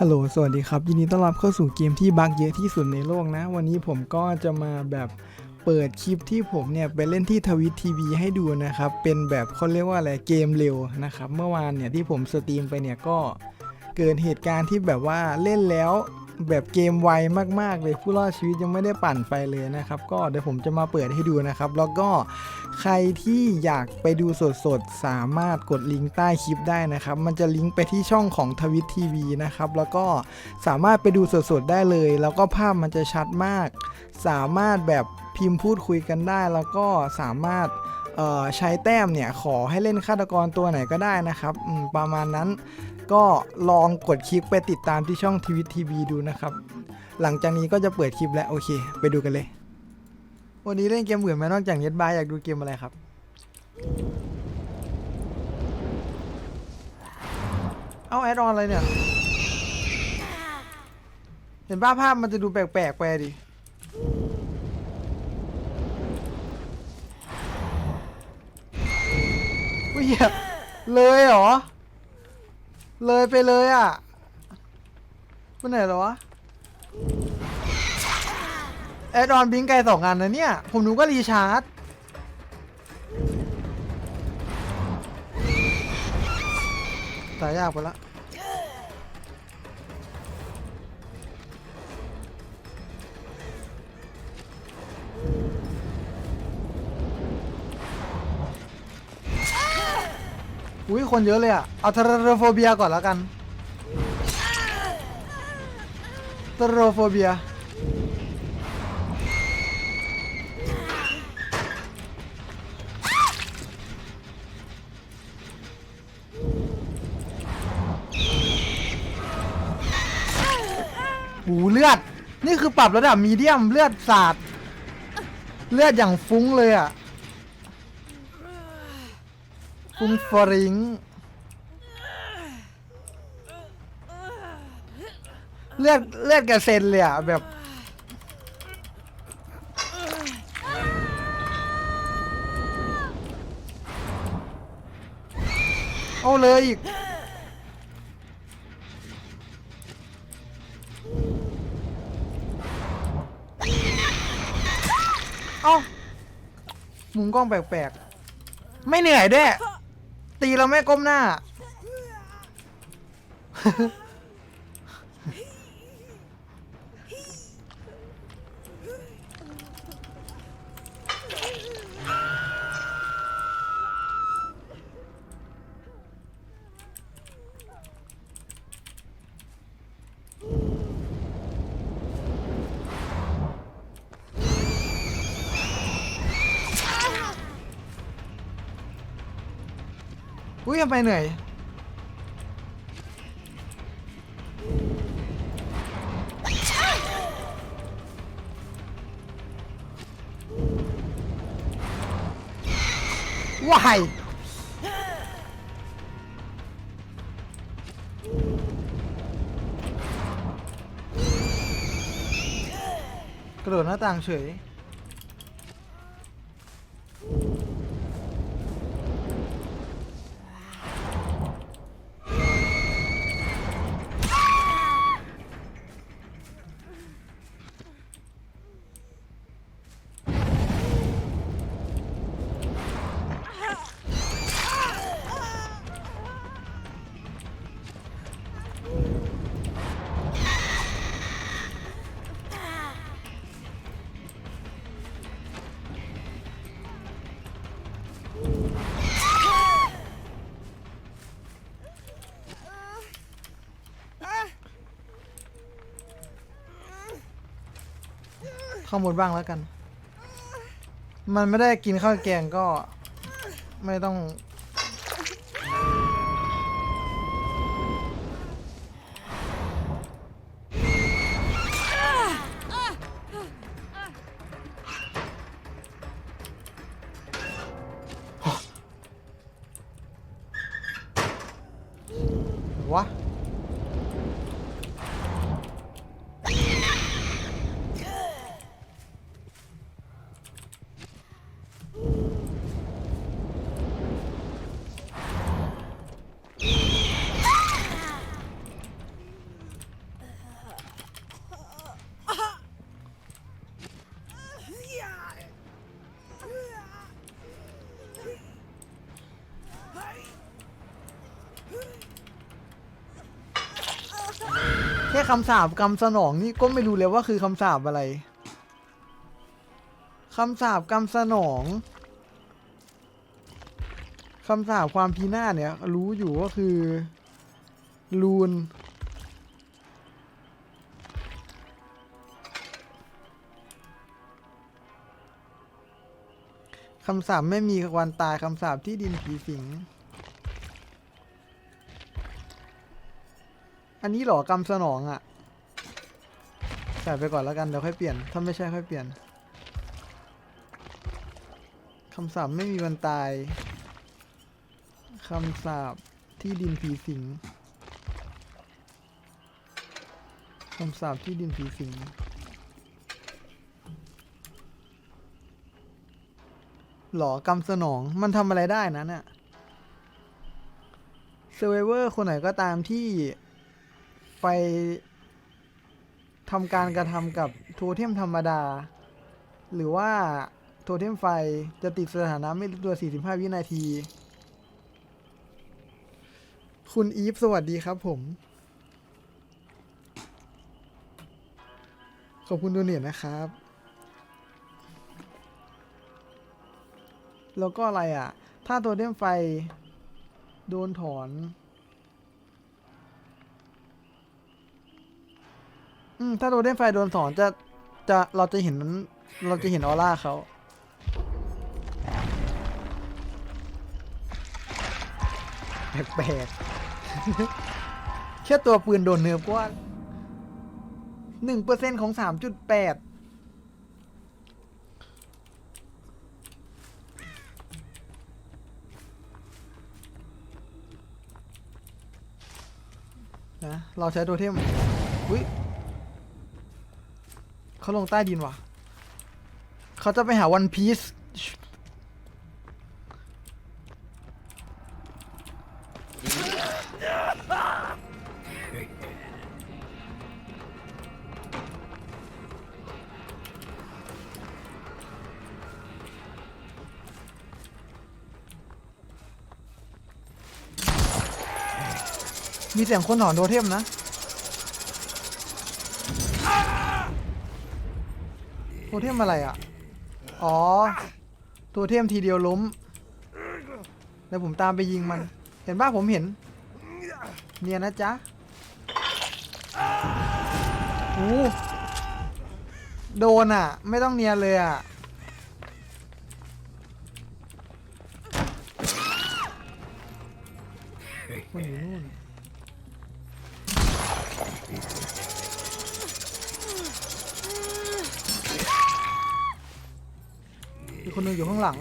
ฮัลโหล สวัสดีครับ ยินดีต้อนรับเข้าสู่เกมที่บั๊กเยอะที่สุดในโลกนะ วันนี้ผมก็จะมาแบบเปิดคลิปที่ผมเนี่ยไปเล่นที่ทวิตทีวีให้ดูนะครับ เป็นแบบเขาเรียกว่าอะไร เกมเร็วนะครับ เมื่อวานเนี่ยที่ผมสตรีมไปเนี่ยก็เกิดเหตุการณ์ที่แบบว่าเล่นแล้ว แบบเกมไวมากๆเลยผู้รอดชีวิตยังไม่ได้ปั่นไฟเลยนะครับ ก็เดี๋ยวผมจะมาเปิดให้ดูนะครับ แล้วก็ใครที่อยากไปดูสดๆ สามารถกดลิงก์ใต้คลิปได้นะครับ มันจะลิงก์ไปที่ช่องของทวิตทีวีนะครับ แล้วก็สามารถไปดูสดๆ ได้เลย แล้วก็ภาพมันจะชัดมาก สามารถแบบพิมพ์พูดคุยกันได้ แล้วก็สามารถใช้แต้มเนี่ยขอให้เล่นฆาตกรตัวไหนก็ได้นะครับประมาณนั้น ก็ลองกดคลิกไปติดตามที่ช่องทวิตทีวีดูนะครับ หลังจากนี้ก็จะเปิดคลิปแล้วโอเค ไปดูกันเลย วันนี้เล่นเกมอื่นไหมนอกจากเน็ตบายอยากดูเกมอะไรครับ เอาแอดออนอะไรเนี่ย เห็นป้าภาพมันจะดูแปลกๆไปดิอุ้ยเลยเหรอ เลยไปเลยอะไปไหนหรอวะแอดออนบิงไกลสองอันนะเนี่ย ผมหนูก็รีชาร์จตายยากไปละ อุ้ยคนเยอะเลยอะ เอาเทโรโฟเบียก่อนแล้วกันเทโรโฟเบียหูเลือด นี่คือปรับระดับมีเดียมเลือดสาด เลือดอย่างฟุ้งเลยอะ ฟุ้งฟริงเลือดเลือดกระเซ็นเลยอะ แบบ เอาเลยอีก เอามุมกล้องแปลกๆ ไม่เหนื่อยด้วย ตีเราไม่ก้มหน้า อุ้ยทำไมเหนื่อย ว้ายกระโดดหน้าต่างเฉย ข้อมูลบ้างแล้วกัน มันไม่ได้กินข้าวแกงก็ไม่ต้อง ค่คำสาบกรรมสนองนี่ก็ไม่รู้เลยว่าคือคำสาบอะไรคำสาบกรรมสนองคำสาบความพีหน้าศเนี่ย รู้อยู่ว่าคือ ลูน คำสาปไม่มีวันตายคำสาปที่ดินผีสิง อันนี้หรอกรรมสนองอะ่ะใส่ไปก่อนแล้วกันเดี๋ยวค่อยเปลี่ยน ถ้าไม่ใช่ค่อยเปลี่ยนคำสาปไม่มีวันตายคำสาปที่ดินผีสิงคำสาปที่ดินผีสิงหรอกำสนองมันทำอะไรได้นะเนี่ยเซเวอร์คนไหนก็ตามที่ ไปทำการกระทำกับโทเทมธรรมดา หรือว่าโทเทมไฟจะติดสถานะไม่รู้ตัว 45 วินาที คุณอีฟสวัสดีครับผม ขอบคุณดูเนียนะครับ แล้วก็อะไรอะ ถ้าตัวเทมไฟโดนถอน อืมถ้าตัวเทมไฟโดนถอนจะจะเราจะเห็นเราจะเห็นออร่าเขาแปลกๆแค่ตัวปืนโดนเนิร์ฟก็ว่าหนึ่งเปอร์เซ็นของสามจุดแปดนะเราใช้ตัวเทมอุ้ย เขาลงใต้ดินวะเขาจะไปหาวันพีซมีเสียงคนหอนโทเทมนะ โทเทมอะไรอะ อ๋อ ตัวเทมทีเดียวล้ม แล้วผมตามไปยิงมัน เห็นป่ะผมเห็น เนียนนะจ๊ะโอ้โดนอะ ไม่ต้องเนียนเลยอะ คนหนึงอยู่ข้างหลัง